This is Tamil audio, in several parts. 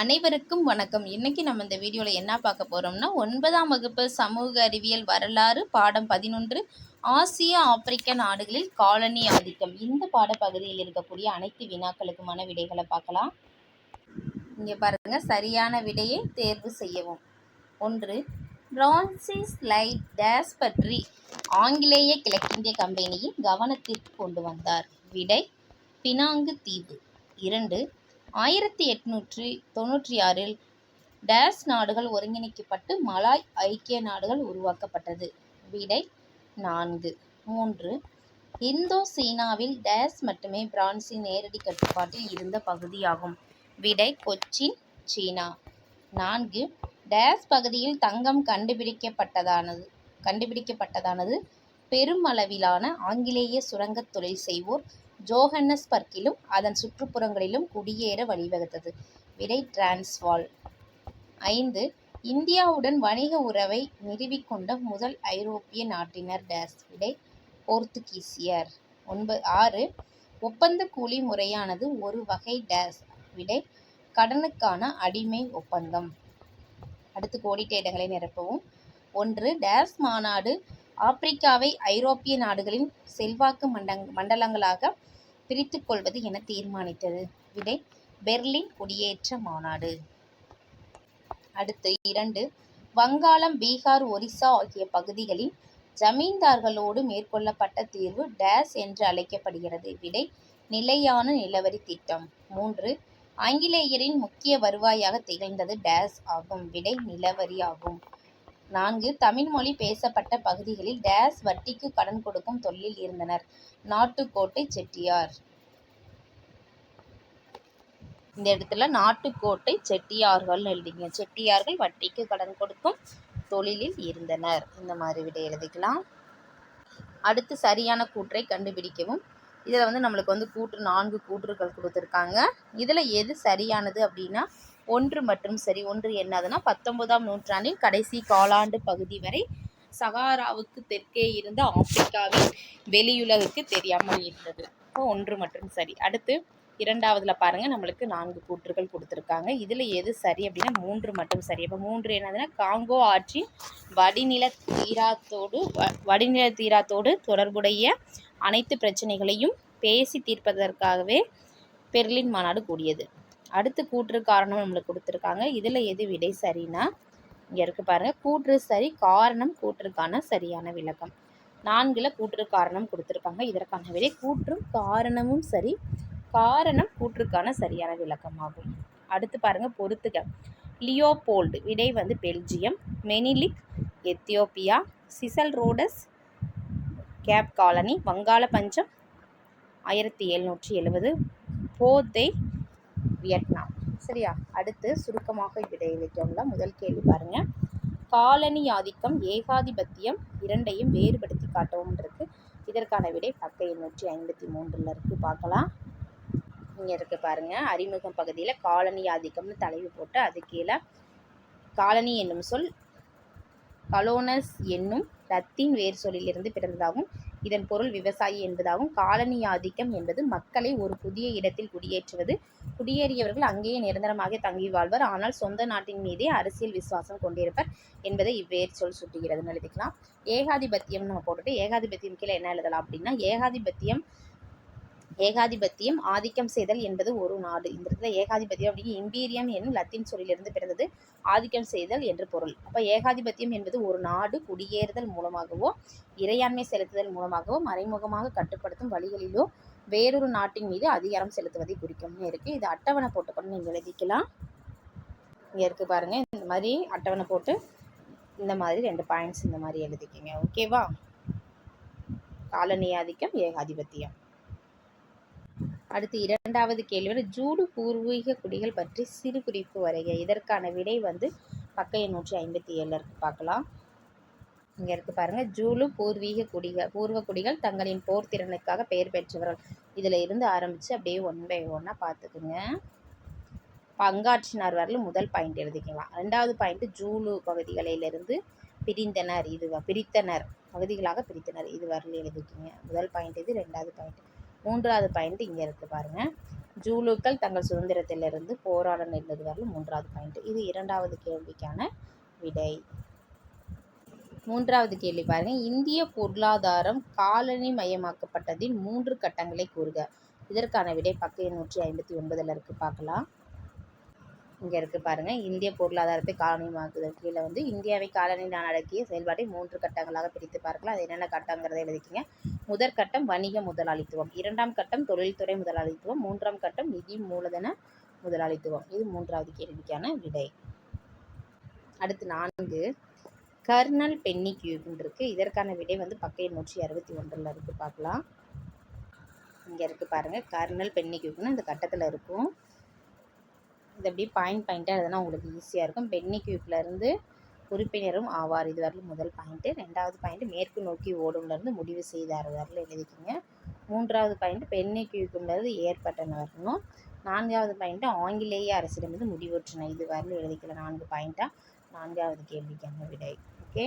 அனைவருக்கும் வணக்கம். இன்னைக்கு நம்ம இந்த வீடியோவில் என்ன பார்க்க போகிறோம்னா ஒன்பதாம் வகுப்பு சமூக அறிவியல் வரலாறு பாடம் பதினொன்று ஆசிய ஆப்பிரிக்க நாடுகளில் காலனி ஆதிக்கம். இந்த பாடப்பகுதியில் இருக்கக்கூடிய அனைத்து வினாக்களுக்குமான விடைகளை பார்க்கலாம். இங்கே பாருங்க சரியான விடையை தேர்வு செய்யவும். ஒன்று பிரான்சிஸ் லைட் டேஸ் பற்றி ஆங்கிலேய கிழக்கிந்திய கம்பெனியின் கவனத்திற்கு கொண்டு வந்தார். விடை பினாங்கு தீவு. இரண்டு ஆயிரத்தி எட்நூற்றி தொண்ணூற்றி ஆறில் டேஸ் நாடுகள் ஒருங்கிணைக்கப்பட்டு மலாய் ஐக்கிய நாடுகள் உருவாக்கப்பட்டது. விடை நான்கு. மூன்று. இந்தோ சீனாவில் டேஸ் மட்டுமே பிரான்சின் நேரடி கட்டுப்பாட்டில் இருந்த பகுதியாகும். விடை கொச்சின் சீனா. நான்கு. டேஸ் பகுதியில் தங்கம் கண்டுபிடிக்கப்பட்டதானது கண்டுபிடிக்கப்பட்டதானது பெருமளவிலான ஆங்கிலேய சுரங்கத் தொழில் செய்வோர் ஜோஹன்னஸ்பர்க்கிலும் அதன் சுற்றுப்புறங்களிலும் குடியேற வழிவகுத்தது. விடை டிரான்ஸ்வால். ஐந்து இந்தியாவுடன் வணிக உறவை நிறுவிக்கொண்ட முதல் ஐரோப்பிய நாட்டினர் டேஸ். விடை போர்த்துகீசியர். ஒன்பது ஆறு ஒப்பந்த கூலி முறையானது ஒரு வகை டேஸ். விடை கடனுக்கான அடிமை ஒப்பந்தம். அடுத்து கோடிட்ட இடங்களை நிரப்பவும். ஒன்று டேஸ் மாநாடு ஆப்பிரிக்காவை ஐரோப்பிய நாடுகளின் செல்வாக்கு மண்டங் மண்டலங்களாக பிரித்து கொள்வது என தீர்மானித்தது. விடை பெர்லின் குடியேற்ற மாநாடு. அடுத்து இரண்டு வங்காளம் பீகார் ஒரிசா ஆகிய பகுதிகளின் ஜமீன்தார்களோடு மேற்கொள்ளப்பட்ட தீர்வு டேஸ் என்று அழைக்கப்படுகிறது. விடை நிலையான நிலவரி திட்டம். மூன்று ஆங்கிலேயரின் முக்கிய வருவாயாக திகழ்ந்தது டேஸ் ஆகும். விடை நிலவரி ஆகும். நான்கு தமிழ் மொழி பேசப்பட்ட பகுதிகளில் டேஸ் வட்டிக்கு கடன் கொடுக்கும் தொழிலில் இருந்தனர். நாட்டுக்கோட்டை செட்டியார். இந்த இடத்துல நாட்டுக்கோட்டை செட்டியார்கள் எழுதிங்க. செட்டியார்கள் வட்டிக்கு கடன் கொடுக்கும் தொழிலில் இருந்தனர். இந்த மாதிரி விடை எழுதிக்கலாம். அடுத்து சரியான கூற்றை கண்டுபிடிக்கவும். இதில் வந்து நம்மளுக்கு வந்து கூற்று நான்கு கூற்றுகள் கொடுத்துருக்காங்க. இதில் எது சரியானது அப்படின்னா ஒன்று மற்றும் சரி ஒன்று என்னதுன்னா பத்தொன்பதாம் நூற்றாண்டின் கடைசி காலாண்டு பகுதி வரை சகாராவுக்கு தெற்கே இருந்த ஆப்பிரிக்காவின் வெளியுலகுக்கு தெரியாமல் இருந்தது. இப்போ ஒன்று மற்றும் சரி. அடுத்து இரண்டாவதுல பாருங்க. நம்மளுக்கு நான்கு கூற்றுகள் கொடுத்துருக்காங்க. இதில் எது சரி அப்படின்னா மூன்று மட்டும் சரி. அப்போ மூன்று என்னதுன்னா காங்கோ ஆற்றின் வடிநில தீராத்தோடு வ- வடிநில தீராத்தோடு தொடர்புடைய அனைத்து பிரச்சனைகளையும் பேசி தீர்ப்பதற்காகவே பெர்லின் மாநாடு கூடியது. அடுத்து கூற்று காரணம் நம்மளுக்கு கொடுத்துருக்காங்க. இதில் எது விடை சரின்னா இங்கே இருக்கு பாருங்க. கூற்று சரி காரணம் கூற்றுக்கான சரியான விளக்கம். நான்கில் கூற்று காரணம் கொடுத்துருக்காங்க. இதற்கான விடை கூற்றும் காரணமும் சரி காரணம் கூற்றுக்கான சரியான விளக்கமாகும். அடுத்து பாருங்க பொறுத்துக. லியோபோல்டு விடை வந்து Belgium Menelik Ethiopia Cecil Rhodes Cape colony வங்காள பஞ்சம் ஆயிரத்தி எழுநூற்றி எழுபது போதே வியட்நாம். சரியா? அடுத்து சுருக்கமாக விடை முதல் கேள்வி பாருங்க. காலனி ஆதிக்கம் ஏகாதிபத்தியம் இரண்டையும் வேறுபடுத்தி காட்டவும் இருக்கு. இதற்கான விடை பக்க எண்ணூற்றி ஐம்பத்தி மூன்றில் இருக்கு. பார்க்கலாம். இங்கே இருக்கு பாருங்க. அறிமுகம் பகுதியில் காலனி ஆதிக்கம்னு தலைவு போட்டு அது கீழே காலனி என்னும் சொல் கலோனஸ் என்னும் ரத்தின் வேர் சொல்லிலிருந்து பிறந்ததாகவும் இதன் பொருள் விவசாயி என்பதாகும். காலனி ஆதிக்கம் என்பது மக்களை ஒரு புதிய இடத்தில் குடியேற்றுவது. குடியேறியவர்கள் அங்கேயே நிரந்தரமாக தங்கி வாழ்வர். ஆனால் சொந்த நாட்டின் மீதே அரசியல் விசுவாசம் கொண்டிருப்பர் என்பதை இவ்வேர் சொல் சுட்டுகிறதுன்னு எழுதிக்கலாம். ஏகாதிபத்தியம் நம்ம போட்டுட்டு ஏகாதிபத்தியம் கீழே என்ன எழுதலாம் அப்படின்னா ஏகாதிபத்தியம் ஏகாதிபத்தியம் ஆதிக்கம் செய்தல் என்பது ஒரு நாடு. இந்த இடத்துல ஏகாதிபத்தியம் அப்படிங்கிற இம்பீரியம் என்னும் லத்தீன் சொல்லிலிருந்து பிறந்தது. ஆதிக்கம் செய்தல் என்று பொருள். அப்போ ஏகாதிபத்தியம் என்பது ஒரு நாடு குடியேறுதல் மூலமாகவோ இறையாண்மை செலுத்துதல் மூலமாகவோ மறைமுகமாக கட்டுப்படுத்தும் வழிகளிலோ வேறொரு நாட்டின் மீது அதிகாரம் செலுத்துவதை குறிக்கும்னு இருக்கு. இது அட்டவணை போட்டுக்கொண்டு நீங்கள் எழுதிக்கலாம். இங்கே இருக்கு பாருங்க. இந்த மாதிரி அட்டவணை போட்டு இந்த மாதிரி ரெண்டு பாயிண்ட்ஸ் இந்த மாதிரி எழுதிக்கங்க. ஓகேவா காலனி ஆதிக்கம் ஏகாதிபத்தியம். அடுத்து இரண்டாவது கேள்வி வந்து ஜூடு பூர்வீக குடிகள் பற்றி சிறு குறிப்பு வரைக. இதற்கான விடை வந்து பக்க எண்ணூற்றி ஐம்பத்தி ஏழில் இருக்கு. பார்க்கலாம். இங்கே இருக்கு பாருங்க. ஜூலு பூர்வீக குடிகள் பூர்வ குடிகள் தங்களின் போர் திறனுக்காக பெயர் பெற்றவர்கள். இதில் இருந்து ஆரம்பித்து அப்படியே ஒன் பை ஒன்னாக பார்த்துக்குங்க. பங்காற்றினார் வரல முதல் பாயிண்ட் எழுதிக்கலாம். ரெண்டாவது பாயிண்ட் ஜூலு பகுதிகளிலிருந்து பிரிந்தனர். இது பிரித்தனர். பகுதிகளாக பிரித்தனர். இது வரல எழுதிக்கிங்க. முதல் பாயிண்ட் இது ரெண்டாவது பாயிண்ட் மூன்றாவது பாயிண்ட் இங்கே இருக்குது பாருங்க. ஜூலுக்கள் தங்கள் சுதந்திரத்திலிருந்து போராட நேர்ந்தது வரலும் மூன்றாவது பாயிண்ட். இது இரண்டாவது கேள்விக்கான விடை. மூன்றாவது கேள்வி பாருங்க. இந்திய பொருளாதாரம் காலனி மயமாக்கப்பட்டதின் மூன்று கட்டங்களை கூறுக. இதற்கான விடை பக்க நூற்றி ஐம்பத்தி ஒன்பதில் இருக்குது பார்க்கலாம். இங்கே இருக்குது பாருங்கள் இந்திய பொருளாதாரத்தை காலனியமாக்குதல். கீழே வந்து இந்தியாவை காலனி நான் அடக்கிய செயல்பாட்டை மூன்று கட்டங்களாக பிரித்து பார்க்கலாம். அது என்னென்ன கட்டங்கிறத எழுதிக்கிங்க. முதற்கட்டம் வணிக முதலாளித்துவம். இரண்டாம் கட்டம் தொழில்துறை முதலாளித்துவம். மூன்றாம் கட்டம் நிதி மூலதன முதலாளித்துவம். இது மூன்றாவது கேள்விக்கான விடை. அடுத்து நான்கு. கர்னல் பென்னி கியூப்னு இருக்குது இதற்கான விடை வந்து பக்க நூற்றி அறுபத்தி ஒன்றில் இருக்குது பார்க்கலாம். இங்கே இருக்குது பாருங்கள் கர்னல் பென்னி கியூப்னு இந்த கட்டத்தில் இருக்கும். இது அப்படியே பாயிண்ட் பாயிண்ட்டாக எழுதுனா உங்களுக்கு ஈஸியாக இருக்கும். பென்னி கியூப்லேருந்து உறுப்பினரும் ஆவார். இது வரலும் முதல் பாயிண்ட்டு ரெண்டாவது பாயிண்ட்டு மேற்கு நோக்கி ஓடும்லேருந்து முடிவு செய்தார். வரல எழுதிக்கிங்க. மூன்றாவது பாயிண்ட் பென்னி கியூப்லேருந்து ஏற்பட்டன வரணும் நான்காவது பாயிண்ட்டு ஆங்கிலேய அரசிடமிருந்து முடிவுற்றன இது வரல எழுதிக்கல. நான்கு பாயிண்ட்டாக நான்காவது கேள்விக்கான விடை. ஓகே?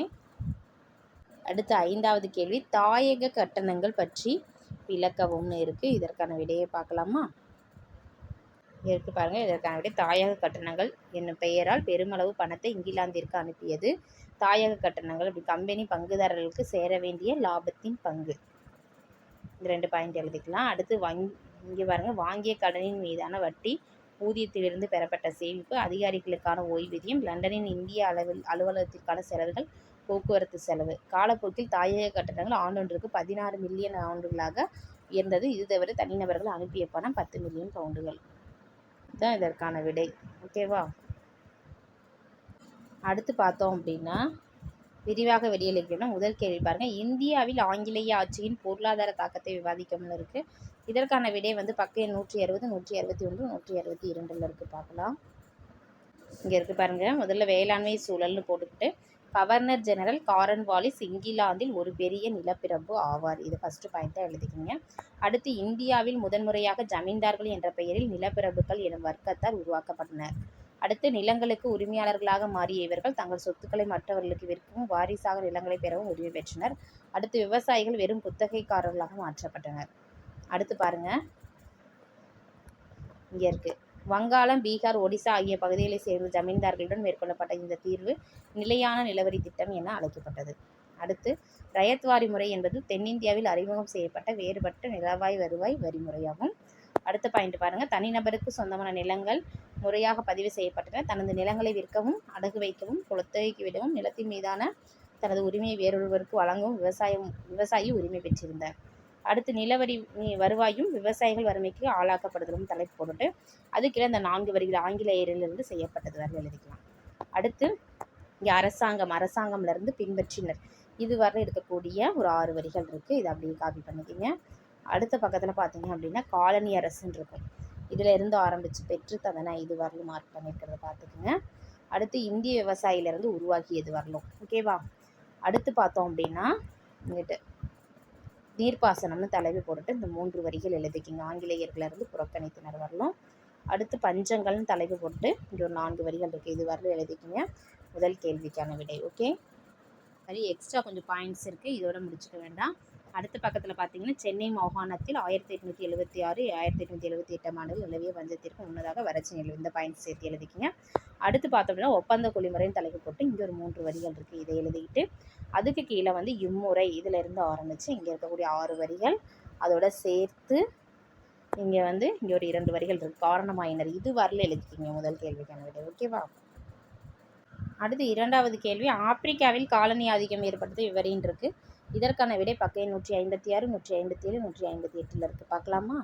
அடுத்து ஐந்தாவது கேள்வி தாயக கட்டணங்கள் பற்றி விளக்கவும்னு இருக்குது இதற்கான விடையை பார்க்கலாமா? இருக்கு பாருங்கள் இதற்கான விட தாயக கட்டணங்கள். என்னும் பெயரால் பெருமளவு பணத்தை இங்கிலாந்திற்கு அனுப்பியது. தாயக கட்டணங்கள் அப்படி கம்பெனி பங்குதாரர்களுக்கு சேர வேண்டிய லாபத்தின் பங்கு. இந்த ரெண்டு பாயிண்ட் எழுதிக்கலாம். அடுத்து வங்கி இங்கே பாருங்கள் வாங்கிய கடனின் மீதான வட்டி ஊதியத்திலிருந்து பெறப்பட்ட சேமிப்பு அதிகாரிகளுக்கான ஓய்வூதியம் லண்டனின் இந்திய அளவில் அலுவலகத்திற்கான செலவுகள் போக்குவரத்து செலவு. காலப்போக்கில் தாயக கட்டணங்கள் ஆண்டொன்றுக்கு பதினாறு மில்லியன் ஆண்டுகளாக உயர்ந்தது. இது தவிர தனிநபர்கள் அனுப்பிய பணம் பத்து மில்லியன் பவுண்டுகள் தான் இதற்கான விடை. ஓகேவா அடுத்து பார்த்தோம் அப்படின்னா விரிவாக வெளியளிக்கணும் முதல் கேள்வி பாருங்கள் இந்தியாவில் ஆங்கிலேய ஆட்சியின் பொருளாதார தாக்கத்தை விவாதிக்கணும்னு இருக்குது இதற்கான விடை வந்து பக்க நூற்றி அறுபது நூற்றி அறுபத்தி ஒன்று நூற்றி அறுபத்தி இரண்டில் இருக்குது பார்க்கலாம். இங்கே இருக்குது பாருங்கள் முதல்ல வேளாண்மை சூழல்னு போட்டுக்கிட்டு கவர்னர் ஜெனரல் காரன் வாலிஸ் இங்கிலாந்தில் ஒரு பெரிய நிலப்பிரபு ஆவார். இது ஃபஸ்ட்டு பாயிண்ட்டாக எழுதிக்கிங்க. அடுத்து இந்தியாவில் முதன்முறையாக ஜமீன்தார்கள் என்ற பெயரில் நிலப்பிரபுக்கள் எனும் வர்க்கத்தால் உருவாக்கப்பட்டனர். அடுத்து நிலங்களுக்கு உரிமையாளர்களாக மாறிய இவர்கள் தங்கள் சொத்துக்களை மற்றவர்களுக்கு விற்கவும் வாரிசாக நிலங்களை பெறவும் உரிமை பெற்றனர். அடுத்து விவசாயிகள் வெறும் குத்தகைக்காரர்களாக மாற்றப்பட்டனர். அடுத்து பாருங்க. இங்கே இருக்குது வங்காளம் பீகார் ஒடிசா ஆகிய பகுதிகளை சேர்ந்த ஜமீன்தார்களுடன் மேற்கொள்ளப்பட்ட இந்த தீர்வு நிலையான நிலவரி திட்டம் என அழைக்கப்பட்டது. அடுத்து ரயத்வாரி முறை என்பது தென்னிந்தியாவில் அறிமுகம் செய்யப்பட்ட வேறுபட்ட நிலவாய் வருவாய் வரிமுறையாகும் அடுத்த பாயிண்ட் பாருங்க. தனிநபருக்கு சொந்தமான நிலங்கள் முறையாக பதிவு செய்யப்பட்டன. தனது நிலங்களை விற்கவும் அடகு வைக்கவும் குளத்தகைக்கு விடவும் நிலத்தின் மீதான தனது உரிமையை வேறொருவருக்கு வழங்கவும் விவசாயம் விவசாயி உரிமை பெற்றிருந்தார். அடுத்து நிலவரி வருவாயும் விவசாயிகள் வறுமைக்கு ஆளாக்கப்படுதலும் தலைப்பு போட்டுட்டு அதுக்கீழே இந்த நான்கு வரிகள் ஆங்கிலேயரிலிருந்து செய்யப்பட்டது வரை எழுதிக்கலாம். அடுத்து இங்கே அரசாங்கம் அரசாங்கம்லேருந்து பின்பற்றினர். இதுவரை இருக்கக்கூடிய ஒரு ஆறு வரிகள் இருக்குது இதை அப்படியே காப்பி பண்ணிக்கிங்க. அடுத்த பக்கத்தில் பார்த்தீங்க அப்படின்னா காலனி அரசுன்னு இருக்கும். இதில் இருந்து ஆரம்பித்து பெற்று தந்தன இது வரலும் மார்க் பண்ணியிருக்கிறத பார்த்துக்குங்க. அடுத்து இந்திய விவசாயிலேருந்து உருவாகியது வரலும். ஓகேவா அடுத்து பார்த்தோம் அப்படின்னா இங்கிட்டு நீர்ப்பாசனம்னு தலைவி போட்டுட்டு இந்த மூன்று வரிகள் எழுதிக்கிங்க. ஆங்கிலேயர்களிருந்து புறக்கணித்தினர் வரலாம். அடுத்து பஞ்சங்கள்னு தலைப்பு போட்டு இங்கே ஒரு நான்கு வரிகள் இருக்குது இது வரலும் எழுதிக்கிங்க. முதல் கேள்விக்கான விடை. ஓகே? சரி எக்ஸ்ட்ரா கொஞ்சம் பாயிண்ட்ஸ் இருக்குது இதோட முடிச்சுக்க வேண்டாம். அடுத்த பக்கத்தில் பார்த்தீங்கன்னா சென்னை மாகாணத்தில் ஆயிரத்தி எட்நூற்றி எழுபத்தி ஆறு ஆயிரத்தி எட்நூற்றி எழுபத்தி எட்டாம் ஆண்டுகள் நிலவிய பஞ்சத்திற்கு முன்னதாக வரட்சி நிலவு. இந்த பாயிண்ட்ஸ் சேர்த்து எழுதிக்கிங்க. அடுத்து பார்த்தோம்னா ஒப்பந்த குழிமுறைன்னு தலைப்பு போட்டு இங்கே ஒரு மூன்று வரிகள் இருக்குது இதை எழுதிக்கிட்டு அதுக்கு கீழே வந்து இம்முறை இதில் இருந்து ஆரம்பித்து இங்கே இருக்கக்கூடிய ஆறு வரிகள் அதோட சேர்த்து இங்கே வந்து இங்கே ஒரு இரண்டு வரிகள் இருக்குது காரணமாயினர். இது வரல எழுதிக்கிங்க முதல் கேள்விக்கான விடை ஓகேவா? அடுத்து இரண்டாவது கேள்வி ஆப்பிரிக்காவில் காலனி ஆதிக்கம் ஏற்பட்டது விவரின் இருக்குது இதற்கான விடை பக்கை நூற்றி ஐம்பத்தி ஆறு நூற்றி ஐம்பத்தி ஏழு நூற்றி ஐம்பத்தி எட்டில் இருக்குது பார்க்கலாமா?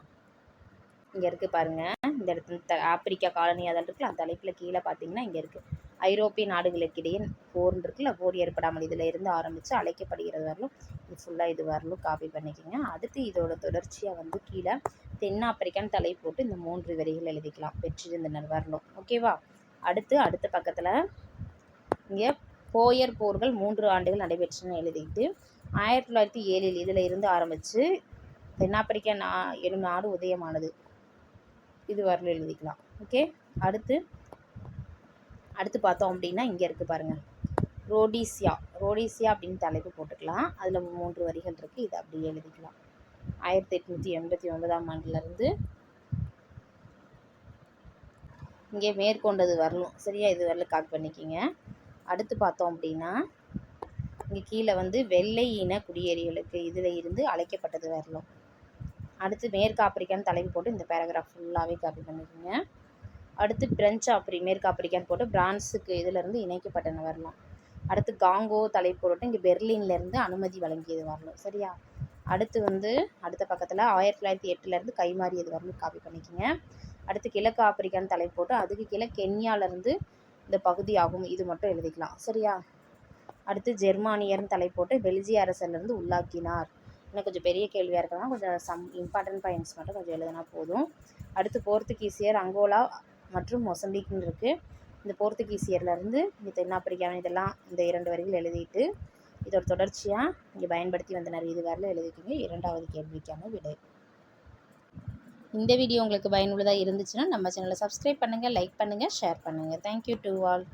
இங்கே இருக்குது பாருங்கள் இந்த இடத்துல த ஆப்பிரிக்கா காலனி அதில் இருக்குல்ல அந்த தலைப்பில் கீழே பார்த்தீங்கன்னா இங்கே இருக்குது ஐரோப்பிய நாடுகளுக்கிடையே போர் இருக்குல்ல போர் ஏற்படாமல் இதில் இருந்து ஆரம்பித்து அழைக்கப்படுகிறது வரலும் இது ஃபுல்லாக இது வரலும் காப்பி பண்ணிக்கோங்க. அடுத்து இதோட தொடர்ச்சியாக வந்து கீழே தென்னாப்பிரிக்கான்னு தலை போட்டு இந்த மூன்று வரிகள் எழுதிக்கலாம். வெற்றிருந்தனர் வரலும். ஓகேவா அடுத்து அடுத்த பக்கத்தில் இங்கே போயர் போர்கள் மூன்று ஆண்டுகள் நடைபெற்றன எழுதிட்டு ஆயிரத்தி தொள்ளாயிரத்தி ஏழில் இதில் இருந்து ஆரம்பித்து தென்னாப்பிரிக்கா நா எனும் நாடு உதயமானது. இது வரல எழுதிக்கலாம். ஓகே அடுத்து அடுத்து பார்த்தோம் அப்படின்னா இங்கே இருக்குது பாருங்கள் ரோடிசியா. ரோடிசியா அப்படின்னு தலைப்பு போட்டுக்கலாம். அதில் மூன்று வரிகள் இருக்குது இதை அப்படியே எழுதிக்கலாம். ஆயிரத்தி எட்நூற்றி எண்பத்தி ஒன்பதாம் ஆண்டுலேருந்து இங்கே மேற்கொண்டது வரலும் சரியா? இது வரல காப்பி பண்ணிக்கிங்க. அடுத்து பார்த்தோம் அப்படின்னா இங்கே கீழே வந்து வெள்ளை இன குடியேறிகளுக்கு இதில் இருந்து அழைக்கப்பட்டது வரலும் அடுத்து மேற்கு ஆப்பிரிக்கான்னு தலைப்பு போட்டு இந்த பேராகிராஃப் ஃபுல்லாகவே காப்பி பண்ணிக்கோங்க. அடுத்து பிரெஞ்சு ஆப்பிரி மேற்கு ஆப்பிரிக்கான்னு போட்டு பிரான்ஸுக்கு இதிலேருந்து இணைக்கப்பட்டன வரலாம். அடுத்து காங்கோ தலைப்பு போட்டு இங்கே பெர்லின்லேருந்து அனுமதி வழங்கியது வரணும். சரியா? அடுத்து வந்து அடுத்த பக்கத்தில் ஆயிரத்தி தொள்ளாயிரத்தி எட்டுலேருந்து கைமாறியது வரணும். காப்பி பண்ணிக்கோங்க. அடுத்து கிழக்கு ஆப்பிரிக்கான்னு தலைப்பு போட்டு அதுக்கு கீழே கென்யாலேருந்து இந்த பகுதி ஆகும். இது மட்டும் எழுதிக்கலாம். சரியா? அடுத்து ஜெர்மானியர்னு தலைப்போட்டு பெல்ஜிய அரசர்லேருந்து உள்ளாக்கினார். இன்னும் கொஞ்சம் பெரிய கேள்வியாக இருக்கலாம். கொஞ்சம் சம் இம்பார்ட்டன்ட் பாயிண்ட்ஸ் மட்டும் கொஞ்சம் எழுதினா போதும். அடுத்து போர்த்துகீசியர் அங்கோலா மற்றும் மொசம்பிக்னு இருக்குது இந்த போர்த்துகீசியர்லேருந்து இந்த தென்னாப்பிரிக்காவின் இதெல்லாம் இந்த இரண்டு வரிகள் எழுதிட்டு இதோட தொடர்ச்சியாக இங்கே பயன்படுத்தி வந்தனர் இது வரல எழுதிக்கோங்க. இரண்டாவது கேள்விக்கான விடை. இந்த வீடியோ உங்களுக்கு பயனுள்ளதாக இருந்துச்சுன்னா நம்ம சேனலை சப்ஸ்கிரைப் பண்ணுங்கள் லைக் பண்ணுங்கள் ஷேர் பண்ணுங்கள் தேங்க்யூ டு ஆல்